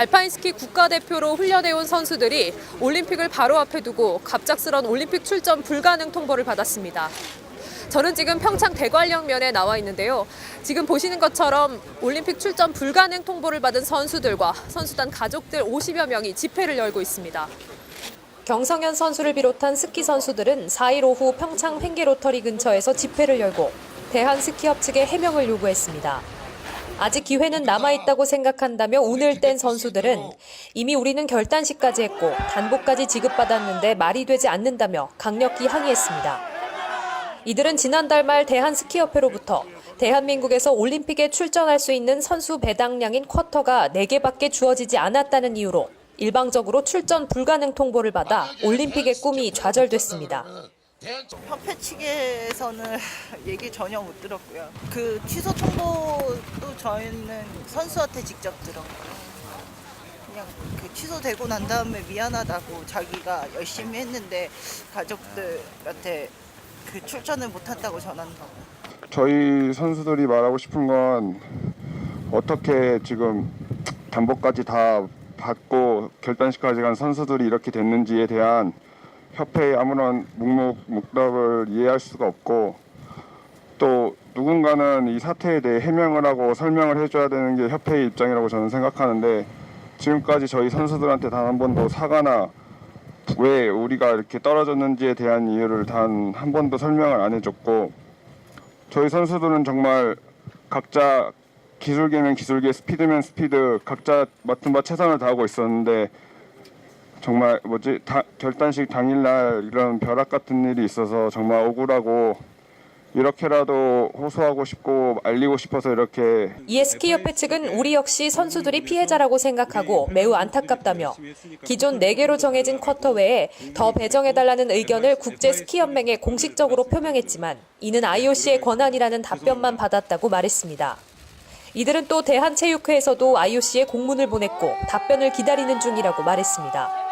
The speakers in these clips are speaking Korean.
알파인스키 국가대표로 훈련해 온 선수들이 올림픽을 바로 앞에 두고 갑작스런 올림픽 출전 불가능 통보를 받았습니다. 저는 지금 평창 대관령면에 나와 있는데요. 지금 보시는 것처럼 올림픽 출전 불가능 통보를 받은 선수들과 선수단 가족들 50여 명이 집회를 열고 있습니다. 경성현 선수를 비롯한 스키 선수들은 4일 오후 평창 횡계 로터리 근처에서 집회를 열고 대한 스키협 측에 해명을 요구했습니다. 아직 기회는 남아있다고 생각한다며 운을 뗀 선수들은 이미 우리는 결단식까지 했고 단복까지 지급받았는데 말이 되지 않는다며 강력히 항의했습니다. 이들은 지난달 말 대한스키협회로부터 대한민국에서 올림픽에 출전할 수 있는 선수 배당량인 쿼터가 4개밖에 주어지지 않았다는 이유로 일방적으로 출전 불가능 통보를 받아 올림픽의 꿈이 좌절됐습니다. 협회 측에서는 얘기 전혀 못 들었고요. 그 취소 통보도 저희는 선수한테 직접 들었고요. 그냥 그 취소되고 난 다음에 미안하다고 자기가 열심히 했는데 가족들한테 그 출전을 못 한다고 전한다고. 저희 선수들이 말하고 싶은 건 어떻게 지금 단복까지 다 받고 결단식까지 간 선수들이 이렇게 됐는지에 대한 협회의 아무런 묵묵 묵답을 이해할 수가 없고 또 누군가는 이 사태에 대해 해명을 하고 설명을 해줘야 되는 게 협회의 입장이라고 저는 생각하는데 지금까지 저희 선수들한테 단 한 번도 사과나 왜 우리가 이렇게 떨어졌는지에 대한 이유를 단 한 번도 설명을 안 해줬고 저희 선수들은 정말 각자 기술계면 기술계, 스피드면 스피드 각자 맡은 바 최선을 다하고 있었는데 정말 뭐지 다- 결단식 당일날 이런 벼락 같은 일이 있어서 정말 억울하고 이렇게라도 호소하고 싶고 알리고 싶어서 이렇게 이에 스키협회 측은 우리 역시 선수들이 피해자라고 생각하고 매우 안타깝다며 기존 4개로 정해진 쿼터 외에 더 배정해달라는 의견을 국제 스키 연맹에 공식적으로 표명했지만 이는 IOC의 권한이라는 답변만 받았다고 말했습니다. 이들은 또 대한체육회에서도 IOC에 공문을 보냈고 답변을 기다리는 중이라고 말했습니다.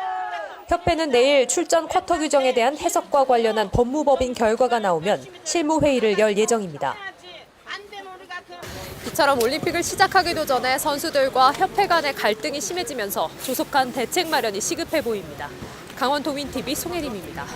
협회는 내일 출전 쿼터 규정에 대한 해석과 관련한 법무법인 결과가 나오면 실무회의를 열 예정입니다. 이처럼 올림픽을 시작하기도 전에 선수들과 협회 간의 갈등이 심해지면서 조속한 대책 마련이 시급해 보입니다. 강원 도민TV 송혜림입니다.